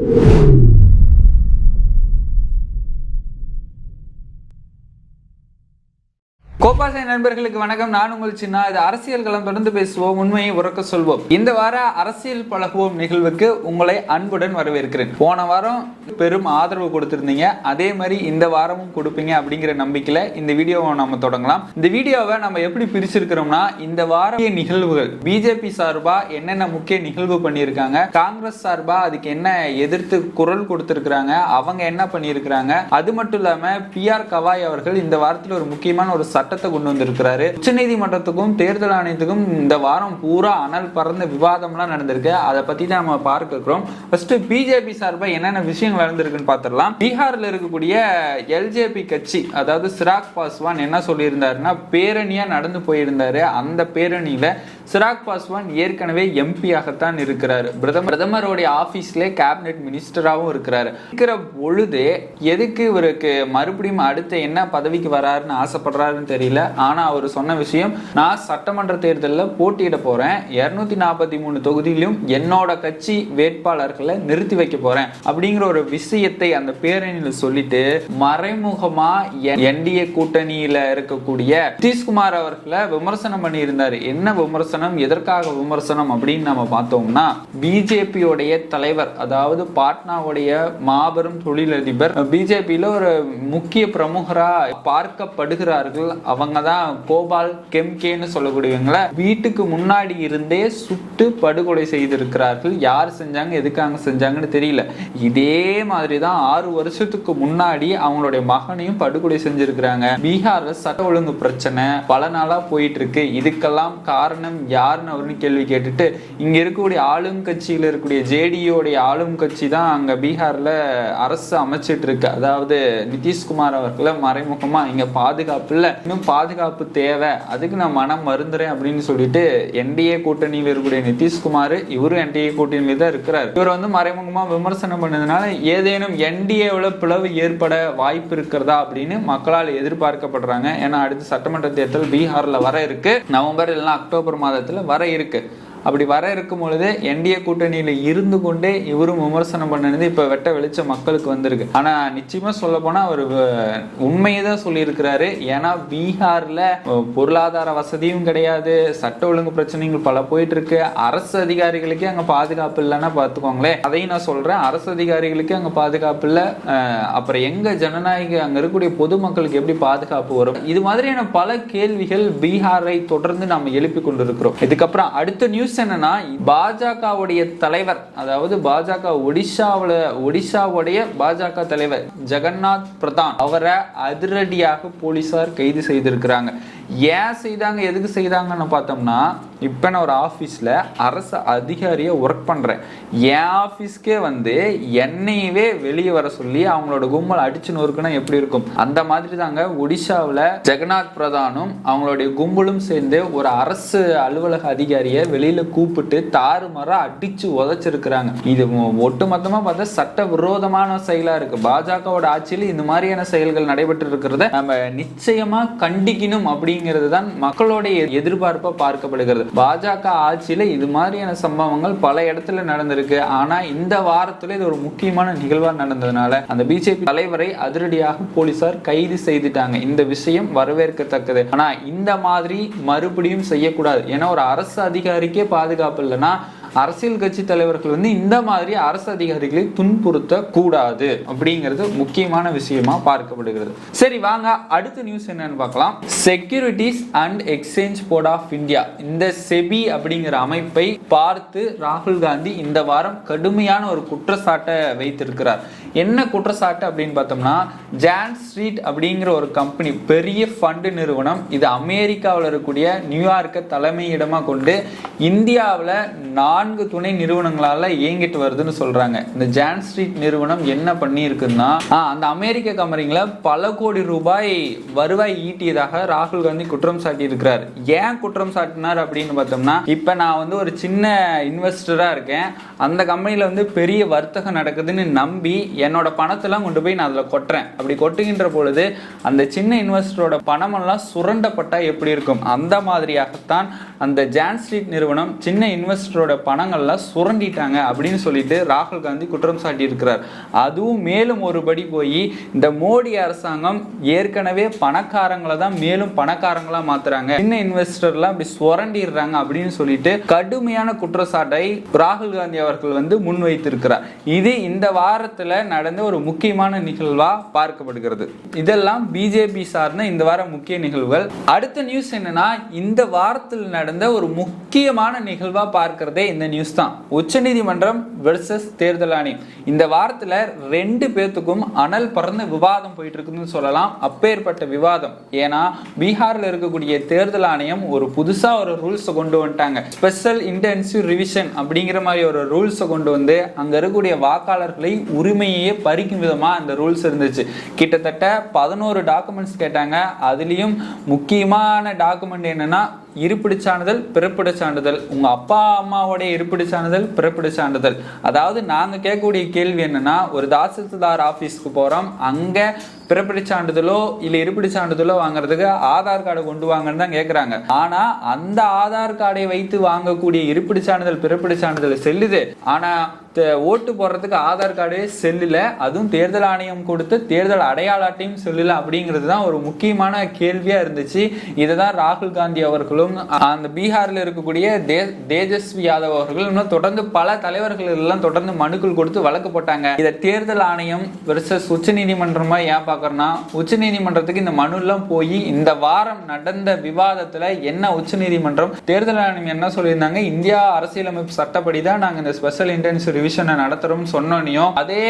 you கோபாசை நண்பர்களுக்கு வணக்கம். நான் உங்கள் சின்ன. இது அரசியல் களம் தொடர்ந்து பேசுவோம். உண்மையை உறக்க சொல்வோம். இந்த வார அரசியல் பழகுவோம் நிகழ்வுக்கு உங்களை அன்புடன் வரவேற்கிறேன். போன வாரம் பெரும் ஆதரவு கொடுத்திருந்தீங்க. அதே மாதிரி இந்த வாரமும் கொடுப்பீங்க அப்படிங்கிற நம்பிக்கையில இந்த வீடியோவை நம்ம தொடங்கலாம். இந்த வீடியோவை நம்ம எப்படி பிரிச்சிருக்கிறோம்னா இந்த வார நிகழ்வுகள் பிஜேபி சார்பா என்னென்ன முக்கிய நிகழ்வு பண்ணியிருக்காங்க காங்கிரஸ் சார்பா அதுக்கு என்ன எதிர்த்து குரல் கொடுத்திருக்கிறாங்க அவங்க என்ன பண்ணியிருக்கிறாங்க அது மட்டும் இல்லாம பி ஆர் கவாய் அவர்கள் இந்த வாரத்தில் ஒரு முக்கியமான ஒரு சட்டத்தை கொண்டு வந்திருக்கிறாரு. உச்சநீதிமன்றத்துக்கும் தேர்தல் ஆணையத்துக்கும் இந்த வாரம் பூரா அனல் பறந்த விவாதம்லாம் நடந்திருக்கு. அதை பத்தி தான் நம்ம பார்க்க இருக்கிறோம் ஃபர்ஸ்ட் பிஜேபி சார்பா என்னென்ன விஷயங்கள் நடந்திருக்குன்னு பார்த்துடலாம். பீகார்ல இருக்கக்கூடிய எல்ஜேபி கட்சி அதாவது சிராக் பாஸ்வான் என்ன சொல்லியிருந்தாருன்னா பேரணியா நடந்து போயிருந்தாரு. அந்த பேரணியில சிராக் பாஸ்வான் ஏற்கனவே எம்பியாகத்தான் இருக்கிறார். பிரதமர் பிரதமருடைய ஆபீஸ்ல கேபினெட் மினிஸ்டராகவும் இருக்கிறாரு. இருக்கிற பொழுது எதுக்கு இவருக்கு மறுபடியும் அடுத்த என்ன பதவிக்கு வராருன்னு ஆசைப்படுறாருன்னு தெரியல. ஆனா அவர் சொன்ன விஷயம் நான் சட்டமன்ற தேர்தலில் போட்டியிட போறேன். இருநூத்தி நாற்பத்தி மூணு தொகுதியிலும் என்னோட கட்சி வேட்பாளர்களை நிறுத்தி வைக்க போறேன். அப்படிங்கிற ஒரு விஷயத்தை அந்த பேரணியில சொல்லிட்டு மறைமுகமா என்டிஏ கூட்டணியில இருக்கக்கூடிய நிதிஷ்குமார் அவர்களை விமர்சனம் பண்ணியிருந்தார். என்ன விமர்சனம்? எதற்காக விமர்சனம் அப்படின்னு நம்ம பார்த்தோம்னா பிஜேபியோடைய தலைவர் அதாவது பாட்னாவுடைய மாபெரும் தொழிலதிபர் பிஜேபியில் ஒரு முக்கிய பிரமுகராக பார்க்கப்படுகிறார்கள். அவங்க தான் கோபால் கெம்கேன்னு சொல்லக்கூடியவங்கள வீட்டுக்கு முன்னாடி இருந்தே சுட்டு படுகொலை செய்திருக்கிறார்கள். யார் செஞ்சாங்க எதுக்காக செஞ்சாங்கன்னு தெரியல. இதே மாதிரி தான் ஆறு வருஷத்துக்கு முன்னாடி அவங்களுடைய மகனையும் படுகொலை செஞ்சிருக்கிறாங்க. பீகார்ல சட்ட ஒழுங்கு பிரச்சனை பல நாளா போயிட்டு இருக்கு. இதுக்கெல்லாம் காரணம் யாருன்னு அவருன்னு கேள்வி கேட்டுட்டு இங்க இருக்கக்கூடிய ஆளும் கட்சியில இருக்கக்கூடிய ஜேடியோடைய ஆளும் கட்சி தான் அங்க பீகார்ல அரசு அமைச்சிட்டு இருக்கு அதாவது நிதிஷ்குமார் அவர்களை மறைமுகமா இங்க பாதுகாப்பு இல்ல. இன்னும் பாதுகாப்பு தேவை. அதுக்கு நான் மனம் மருந்துறேன் அப்படின்னு சொல்லிட்டு என்டிஏ கூட்டணியில் இருக்கக்கூடிய நிதிஷ்குமார் இவரும் என்டிஏ கூட்டணியில் தான் இருக்கிறார். இவர் வந்து மறைமுகமா விமர்சனம் பண்ணதுனால ஏதேனும் என்டிஏவில் பிளவு ஏற்பட வாய்ப்பு இருக்கிறதா அப்படின்னு மக்களால் எதிர்பார்க்கப்படுறாங்க. ஏன்னா அடுத்து சட்டமன்ற தேர்தல் பீகார்ல வர இருக்கு. நவம்பர் இல்லைன்னா அக்டோபர் மாதம் மாதத்தில் வர இருக்கு. அப்படி வர இருக்கும் பொழுது என்டிஏ கூட்டணியில் இருந்து கொண்டே இவரும் விமர்சனம் பண்ணது இப்போ வெட்ட வெளிச்ச மக்களுக்கு வந்திருக்கு. ஆனால் நிச்சயமாக சொல்ல போனால் அவர் உண்மையை தான் சொல்லியிருக்கிறாரு. ஏன்னா பீகாரில் பொருளாதார வசதியும் கிடையாது. சட்ட ஒழுங்கு பிரச்சனைகள் பல போயிட்டு இருக்கு அரசு அதிகாரிகளுக்கே அங்கே பாதுகாப்பு இல்லைன்னா பார்த்துக்கோங்களேன். அதையும் நான் சொல்கிறேன் அரசு அதிகாரிகளுக்கே அங்கே பாதுகாப்பு இல்லை. அப்புறம் எங்கள் ஜனநாயக அங்கே இருக்கக்கூடிய பொதுமக்களுக்கு எப்படி பாதுகாப்பு வரும்? இது மாதிரியான பல கேள்விகள் பீகாரை தொடர்ந்து நாம் எழுப்பி கொண்டிருக்கிறோம். இதுக்கப்புறம் அடுத்த நியூஸ் நியூஸ் என்னன்னா பாஜகவுடைய தலைவர் அதாவது பாஜக ஒடிஷாவில் ஒடிஷாவுடைய பாஜக தலைவர் ஜெகநாத் பிரதான் அவரை அதிரடியாக போலீசார் கைது செய்திருக்கிறாங்க. ஏன் செய்தாங்க எதுக்கு செய்தாங்கன்னு பார்த்தோம்னா இப்போ நான் ஒரு ஆஃபீஸில் அரசு அதிகாரியை ஒர்க் பண்ணுறேன் என் ஆஃபீஸ்க்கே வந்து என்னையவே வெளியே வர சொல்லி அவங்களோட கும்பல் அடிச்சு நொறுக்குனா எப்படி இருக்கும்? அந்த மாதிரி தாங்க ஒடிஷாவில் ஜெகநாத் பிரதானும் அவங்களுடைய கும்பலும் சேர்ந்து ஒரு அரசு அலுவலக அதிகாரியை வெளியில் கூப்பிட்டு தாறுமாறாக அடித்து உதச்சிருக்கிறாங்க. இது ஒட்டுமொத்தமாக பார்த்தா சட்ட விரோதமான செயலாக இருக்குது பாஜகவோட ஆட்சியில் இந்த மாதிரியான செயல்கள் நடைபெற்று இருக்கிறத நம்ம நிச்சயமாக கண்டிக்கணும் அப்படி அப்படிங்கிறது தான் மக்களுடைய எதிர்பார்ப்பா பார்க்கப்படுகிறது. பாஜக ஆட்சியில இது மாதிரியான சம்பவங்கள் பல இடத்துல நடந்திருக்கு. ஆனா இந்த வாரத்துல இது ஒரு முக்கியமான நிகழ்வா நடந்ததுனால அந்த பிஜேபி தலைவரை அதிரடியாக போலீசார் கைது செய்துட்டாங்க. இந்த விஷயம் வரவேற்கத்தக்கது. ஆனா இந்த மாதிரி மறுபடியும் செய்யக்கூடாது. ஏன்னா ஒரு அரசு அதிகாரிக்கே பாதுகாப்பு இல்லைன்னா அரசியல் கட்சி தலைவர்கள் வந்து இந்த மாதிரி அரசு அதிகாரிகளை துன்புறுத்த கூடாது அப்படிங்கிறது முக்கியமான விஷயமா பார்க்கப்படுகிறது. சரி வாங்க அடுத்த நியூஸ் என்னன்னு பார்க்கலாம். Securities and exchange board of India இந்த செபி அப்படிங்கிற அமைப்பை பார்த்து ராகுல் காந்தி இந்த வாரம் கடுமையான ஒரு குற்றச்சாட்டை வைத்திருக்கிறார். என்ன குற்றச்சாட்டு அப்படின்னு பார்த்தோம்னா ஜான் ஸ்ட்ரீட் அப்படிங்கிற ஒரு கம்பெனி பெரிய ஃபண்டு நிறுவனம் இது அமெரிக்காவில் இருக்கக்கூடிய நியூயார்க்கை தலைமையிடமாக கொண்டு இந்தியாவில் நான்கு துணை நிறுவனங்களால இயங்கிட்டு வருதுன்னு சொல்றாங்க. இந்த ஜான் ஸ்ட்ரீட் நிறுவனம் என்ன பண்ணி இருக்குன்னா அந்த அமெரிக்க கம்பெனிகளை பல கோடி ரூபாய் வருவாய் ஈட்டியதாக ராகுல் காந்தி குற்றம் சாட்டி இருக்கிறார் ஏன் குற்றம் சாட்டினார் அப்படின்னு பார்த்தோம்னா இப்ப நான் வந்து ஒரு சின்ன இன்வெஸ்டரா இருக்கேன். அந்த கம்பெனியில் வந்து பெரிய வர்த்தகம் நடக்குதுன்னு நம்பி என்னோட பணத்தெல்லாம் கொண்டு போய் நான் அதில் கொட்டுறேன். அப்படி கொட்டுகின்ற பொழுது அந்த சின்ன இன்வெஸ்டரோட பணமெல்லாம் சுரண்டப்பட்டா எப்படி இருக்கும்? அந்த மாதிரியாகத்தான் அந்த ஜான்ஸ்ட்ரீட் நிறுவனம் சின்ன இன்வெஸ்டரோட பணங்கள்லாம் சுரண்டிட்டாங்க அப்படின்னு சொல்லிட்டு ராகுல் காந்தி குற்றம் சாட்டியிருக்கிறார். அதுவும் மேலும் ஒருபடி போய் இந்த மோடி அரசாங்கம் ஏற்கனவே பணக்காரங்களை தான் மேலும் பணக்காரங்களா மாத்துறாங்க. சின்ன இன்வெஸ்டர்லாம் இப்படி சுரண்டிடுறாங்க அப்படின்னு சொல்லிட்டு கடுமையான குற்றச்சாட்டை ராகுல் காந்தி அவர்கள் வந்து முன்வைத்திருக்கிறார். இது இந்த வாரத்தில் நடந்த ஒரு முக்கியமான நிகழ்வா பார்க்கப்படுகிறது. இதெல்லாம் பிஜேபி சார்ந்த இந்த வார முக்கிய நிகழ்வுகள். அடுத்த நியூஸ் என்னன்னா இந்த வாரத்தில் நட நடந்த ஒரு முக்கியமான நிகழ்வா பார்க்கிறதே இந்த நியூஸ் தான். உச்சநீதிமன்றம் வெர்சஸ் தேர்தல் ஆணையம். இந்த வாரத்துல ரெண்டு பேர்த்துக்கும் அனல் பறந்து விவாதம் போயிட்டு இருக்குதுன்னு சொல்லலாம். அப்பேற்பட்ட விவாதம். ஏன்னா பீகார்ல இருக்கக்கூடிய தேர்தல் ஆணையம் ஒரு புதுசா ஒரு ரூல்ஸை கொண்டு வந்துட்டாங்க. ஸ்பெஷல் இன்டென்சிவ் ரிவிஷன் அப்படிங்கிற மாதிரி ஒரு ரூல்ஸை கொண்டு வந்து அங்க இருக்கக்கூடிய வாக்காளர்களை உரிமையே பறிக்கும் விதமா அந்த ரூல்ஸ் இருந்துச்சு. கிட்டத்தட்ட பதினோரு டாக்குமெண்ட்ஸ் கேட்டாங்க. அதுலயும் முக்கியமான டாக்குமெண்ட் என்னன்னா இருப்பிடு சான்றிதழ் பிறப்பிட சான்றிதழ் உங்கள் அப்பா அம்மாவோடைய இருப்பிடு சான்றிதழ் பிறப்பிடச் சான்றிதழ் அதாவது நாங்கள் கேட்கக்கூடிய கேள்வி என்னென்னா ஒரு தாசில்தார் ஆஃபீஸ்க்கு போகிறோம் அங்கே பிறப்பிடச் சான்றிதழோ இல்லை இருப்பிடச் சான்றிதழோ வாங்குறதுக்கு ஆதார் கார்டை கொண்டு வாங்கன்னு தான் கேட்குறாங்க ஆனால் அந்த ஆதார் கார்டை வைத்து வாங்கக்கூடிய இருப்பிடு சான்றிதழ் பிறப்பிட சான்றிதழ் செல்லுது. ஆனால் ஓட்டு போடுறதுக்கு ஆதார் கார்டே செல்லில் அதுவும் தேர்தல் ஆணையம் கொடுத்து தேர்தல் அடையாள அட்டையும் செல்லில் அப்படிங்கிறது தான் ஒரு முக்கியமான கேள்வியாக இருந்துச்சு. இதை தான் ராகுல் காந்தி அவர்களும் அந்த பீகாரில் இருக்கக்கூடிய தே தேஜஸ்வி யாதவ் அவர்கள் இன்னும் தொடர்ந்து பல தலைவர்கள் எல்லாம் தொடர்ந்து மனுக்கள் கொடுத்து வழக்கு போட்டாங்க. இதை தேர்தல் ஆணையம் வெர்சஸ் உச்ச நீதிமன்றமாக ஏன் பாக்குறோம்னா உச்ச நீதிமன்றத்துக்கு இந்த மனுலாம் போய் இந்த வாரம் நடந்த விவாதத்தில் என்ன உச்ச நீதிமன்றம் தேர்தல் ஆணையம் என்ன சொல்லியிருந்தாங்க இந்தியா அரசியலமைப்பு சட்டப்படி தான் நாங்கள் இந்த ஸ்பெஷல் இன்டென்சிவ் ரிவிஷனை நடத்துறோம்னு சொன்னோனையும் அதே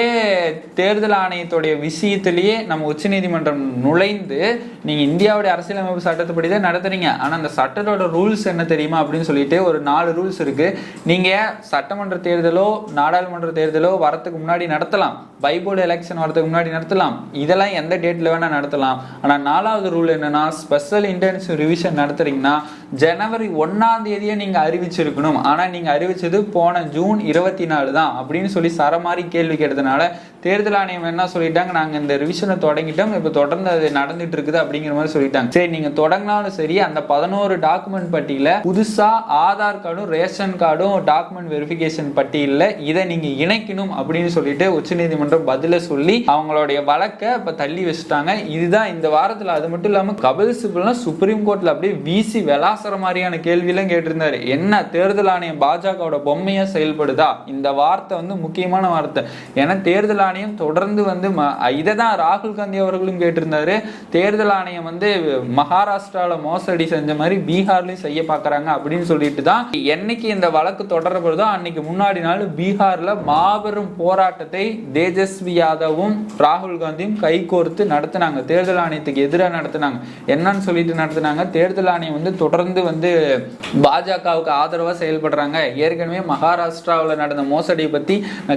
தேர்தல் ஆணையத்துடைய விஷயத்திலேயே நம்ம உச்சநீதிமன்றம் நுழைந்து நீங்க இந்தியாவுடைய அரசியலமைப்பு சட்டத்துப்படி தான் நடத்துறீங்க. ஆனா அந்த சட்டத்தோட ரூல்ஸ் என்ன தெரியுமா அப்படின்னு சொல்லிட்டு ஒரு நாலு ரூல்ஸ் இருக்கு. நீங்க சட்டமன்ற தேர்தலோ நாடாளுமன்ற தேர்தலோ வரத்துக்கு முன்னாடி நடத்தலாம். பைபோர்டு எலெக்ஷன் வரதுக்கு முன்னாடி நடத்தலாம். இதெல்லாம் எந்த டேட்ல வேணா நடத்தலாம். ஆனா நாலாவது ரூல் என்னன்னா ஸ்பெஷல் இன்டென்சிவ் ரிவிஷன் நடத்துறீங்கன்னா ஜனவரி ஒன்னாம் தேதியை நீங்க அறிவிச்சிருக்கணும். ஆனா நீங்க அறிவிச்சது போன ஜூன் இருபத்தி நாலு தான். அப்படின்னு சொல்லி சரமாரி கேள்வி கேட்டதுனால தேர்தல் ஆணையம் என்ன சொல்லிட்டாங்க? நாங்க இந்த ரிவிஷனை தொடங்கிட்டோம். இப்ப தொடர்ந்து அது நடந்துட்டு இருக்குது அப்படிங்கிற மாதிரி சொல்லிட்டாங்க. சரி நீங்க தொடங்கினாலும் சரி அந்த பதினோரு டாக்குமெண்ட் பட்டியல புதுசா ஆதார் கார்டும் ரேஷன் கார்டும் டாக்குமெண்ட் வெரிஃபிகேஷன் பட்டியலில் இதை நீங்க இணைக்கணும் அப்படின்னு சொல்லிட்டு உச்சநீதிமன்றம் பதில சொல்லி அவங்களுடைய வழக்கை இப்ப தள்ளி வச்சுட்டாங்க. இதுதான் இந்த வாரத்துல. அது மட்டும் இல்லாம கபில் சிபல்லாம் சுப்ரீம் கோர்ட்ல அப்படியே வீசி விளாசுற மாதிரியான கேள்வியெல்லாம் கேட்டிருந்தாரு. என்ன தேர்தல் ஆணையம் பாஜகவோட பொம்மையா செயல்படுதா? இந்த வார்த்தை வந்து முக்கியமான வார்த்தை. ஏன்னா தேர்தல் ஆணையம் தொடர்ந்து வந்து இதை தான் ராகுல் காந்தி அவர்களும் கேட்டிருந்தாரு. தேர்தல் ஆணையம் வந்து மகாராஷ்டிராவில் மோசடி செஞ்ச மாதிரி பீகார்லயும் செய்ய பார்க்குறாங்க அப்படின்னு சொல்லிட்டு தான் என்னைக்கு இந்த வழக்கு தொடரப்படுதோ அன்னைக்கு முன்னாடி நாள் பீகாரில் மாபெரும் போராட்டத்தை தேஜஸ்வி யாதவும் ராகுல் காந்தியும் கைகோர்த்து நடத்தினாங்க. தேர்தல் ஆணையத்துக்கு எதிராக நடத்தினாங்க. என்னன்னு சொல்லிட்டு நடத்தினாங்க. தேர்தல் ஆணையம் வந்து தொடர்ந்து வந்து பாஜகவுக்கு ஆதரவா செயல்படுறாங்க. ஏற்கனவே மகாராஷ்டிராவில் நடந்த மோசடி மோசடியை பத்தி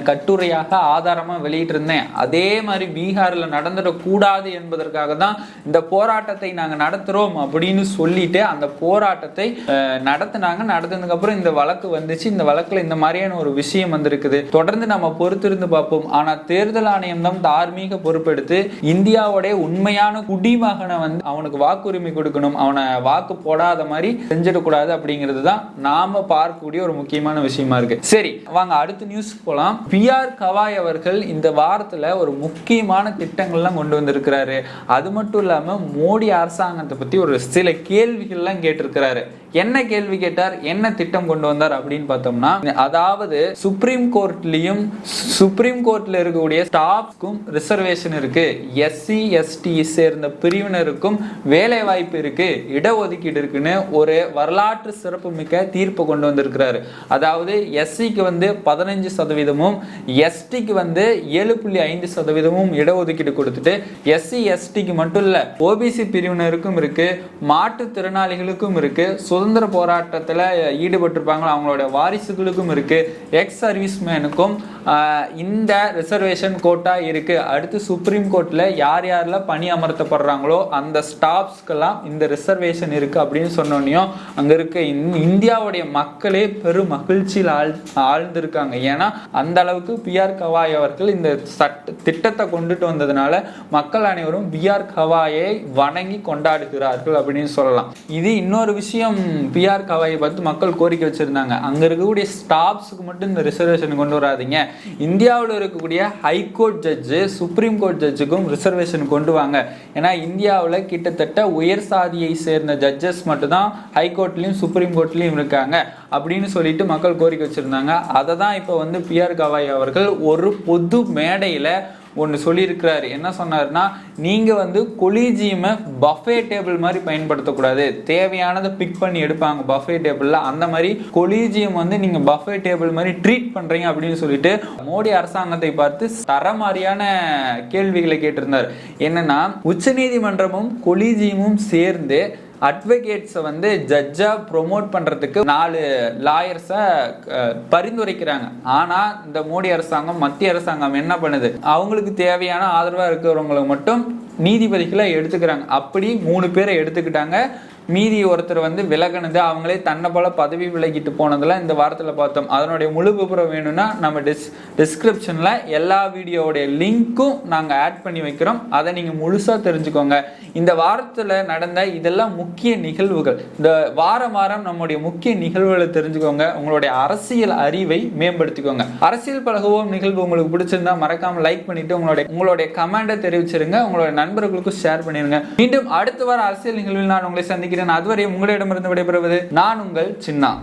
கட்டுரையாக ஆதாரமா வெளியிட்டு இருந்தேன் அதே மாதிரி பீகார்ல நடந்துடக்கூடாது என்பதற்காக தான் இந்த போராட்டத்தை நாங்க நடத்துறோம் அப்படின்னு சொல்லிட்டு அந்த போராட்டத்தை நடத்தினாங்க நடத்துனாங்க. நடத்தினதுக்கு அப்புறம் இந்த வழக்கு வந்துச்சு. இந்த வழக்குல இந்த மாதிரியான ஒரு விஷயம் வந்திருக்குது. தொடர்ந்து நம்ம பொறுத்திருந்து பார்ப்போம். ஆனா தேர்தல் ஆணையம் தான் தார்மீக பொறுப்பெடுத்து இந்தியாவுடைய உண்மையான குடிமகனை வந்து அவனுக்கு வாக்குரிமை கொடுக்கணும். அவனை வாக்கு போடாத மாதிரி செஞ்சிடக்கூடாது அப்படிங்கிறது தான் நாம பார்க்கக்கூடிய ஒரு முக்கியமான விஷயமா இருக்கு. சரி வாங்க அடுத்து நியூஸ் போலாம். பிஆர் கவாய் அவர்கள் இந்த வாரத்தில் ஒரு முக்கியமான திட்டங்கள்லாம் கொண்டு வந்திருக்கிறாரு. அது மட்டும் இல்லாமல் மோடி அரசாங்கத்தை பற்றி ஒரு சில கேள்விகள்லாம் கேட்டிருக்கிறாரு. என்ன கேள்வி கேட்டார்? என்ன திட்டம் கொண்டு வந்தார்? அப்படின்னு பார்த்தோம்னா அதாவது சுப்ரீம் கோர்ட்லயும் சுப்ரீம் கோர்ட்ல இருக்கக்கூடிய ஸ்டாஃப்க்கும் ரிசர்வேஷன் இருக்கு. எஸ்சி எஸ்டி சேர்ந்த பிரிவினருக்கும் வேலை வாய்ப்பு இருக்கு. இடஒதுக்கீடு இருக்குன்னு ஒரு வரலாற்று சிறப்பு மிக்க தீர்ப்பு கொண்டு வந்திருக்கிறாரு. அதாவது எஸ்சிக்கு வந்து பதினஞ்சு சதவீதமும் எஸ்டிக்கு வந்து ஏழு புள்ளி ஐந்து சதவீதமும் இடஒதுக்கீடு கொடுத்துட்டு எஸ்சி எஸ்டிக்கு மட்டும் இல்ல ஓபிசி பிரிவினருக்கும் இருக்கு மாற்றுத்திறனாளிகளுக்கும் இருக்கு சுதந்திர போராட்டத்தில் ஈடுபட்டிருப்பாங்களோ அவங்களோட வாரிசுகளுக்கும் இருக்குது எக்ஸ் சர்வீஸ்மேனுக்கும் இந்த ரிசர்வேஷன் கோட்டா இருக்குது அடுத்து சுப்ரீம் கோர்ட்டில் யார் யாரெல்லாம் பணி அமர்த்தப்படுறாங்களோ அந்த ஸ்டாஃப்ஸ்க்கெல்லாம் இந்த ரிசர்வேஷன் இருக்குது அப்படின்னு சொன்னோன்னையும் அங்கே இருக்க. இந்- இந்தியாவுடைய மக்களே பெரும் மகிழ்ச்சியில் ஆழ் ஆழ்ந்திருக்காங்க. ஏன்னா அந்த அளவுக்கு பிஆர் கவாய் அவர்கள் இந்த சட்ட திட்டத்தை கொண்டுட்டு வந்ததுனால மக்கள் அனைவரும் பிஆர் கவாயை வணங்கி கொண்டாடுகிறார்கள் அப்படின்னு சொல்லலாம். இது இன்னொரு விஷயம் பிஆர் கவாயை பார்த்து மக்கள் கோரிக்கை வச்சுருந்தாங்க. அங்கே இருக்கக்கூடிய ஸ்டாஃப்ஸுக்கு மட்டும் இந்த ரிசர்வேஷன் கொண்டு வராதீங்க. இந்தியாவில் இருக்கக்கூடிய high court judge supreme court ஜட்ஜுக்கும் reservation கொண்டு வாங்க. ஏன்னா இந்தியாவில் கிட்டத்தட்ட உயர் சாதியை சேர்ந்த ஜட்ஜஸ் மட்டும்தான் ஹைகோர்ட்லேயும் சுப்ரீம் கோர்ட்லேயும் இருக்காங்க. அப்படின்னு சொல்லிட்டு மக்கள் கோரிக்கை வச்சுருந்தாங்க. அதை தான் இப்போ வந்து பிஆர் கவாய் அவர்கள் ஒரு பொது மேடையில் ஒன்று சொல்லியிருக்கிறாரு. என்ன சொன்னாருன்னா நீங்கள் வந்து கொலிஜியமை பஃபே டேபிள் மாதிரி பயன்படுத்தக்கூடாது. தேவையானதை பிக் பண்ணி எடுப்பாங்க பஃபே டேபிளில் அந்த மாதிரி கொலிஜியம் வந்து நீங்கள் பஃபே டேபிள் மாதிரி ட்ரீட் பண்ணுறீங்க அப்படின்னு சொல்லிட்டு மோடி அரசாங்கத்தை பார்த்து தரமாரியான கேள்விகளை கேட்டிருந்தார். என்னன்னா உச்சநீதிமன்றமும் கொலிஜியமும் சேர்ந்து அட்வொகேட்ஸை வந்து ஜட்ஜாக ப்ரொமோட் பண்ணுறதுக்கு நாலு லாயர்ஸை பரிந்துரைக்கிறாங்க. ஆனால் இந்த மோடி அரசாங்கம் மத்திய அரசாங்கம் என்ன பண்ணுது? அவங்களுக்கு தேவையான ஆதரவாக இருக்கிறவங்களை மட்டும் நீதிபதிகளை எடுத்துக்கிறாங்க. அப்படி மூணு பேரை எடுத்துக்கிட்டாங்க. மீதி ஒருத்தர் வந்து விலகினது. அவங்களே தன்னை போல பதவி விலகிட்டு போனதெல்லாம் இந்த வாரத்தில் பார்த்தோம். அதனுடைய முழு விபரம் வேணும்னா நம்ம டிஸ் டிஸ்கிரிப்ஷனில் எல்லா வீடியோவுடைய லிங்க்கும் நாங்கள் ஆட் பண்ணி வைக்கிறோம். அதை நீங்கள் முழுசாக தெரிஞ்சுக்கோங்க. இந்த வாரத்தில் நடந்த இதெல்லாம் முக்கிய நிகழ்வுகள். இந்த வாரம் வாரம் நம்முடைய முக்கிய நிகழ்வுகளை தெரிஞ்சுக்கோங்க. உங்களுடைய அரசியல் அறிவை மேம்படுத்திக்கோங்க. அரசியல் பழகுவோம் நிகழ்வு உங்களுக்கு பிடிச்சிருந்தா மறக்காமல் லைக் பண்ணிவிட்டு உங்களுடைய உங்களுடைய கமெண்டை தெரிவிச்சிருங்க. உங்களுடைய நண்பர்களுக்கும் ஷேர் பண்ணிருங்க. மீண்டும் அடுத்த வார அரசியல் நிகழ்வில் நான் உங்களை சந்திக்கிறேன். அதுவரை உங்களிடமிருந்து விடைபெறுவது நான் உங்கள் சின்னா.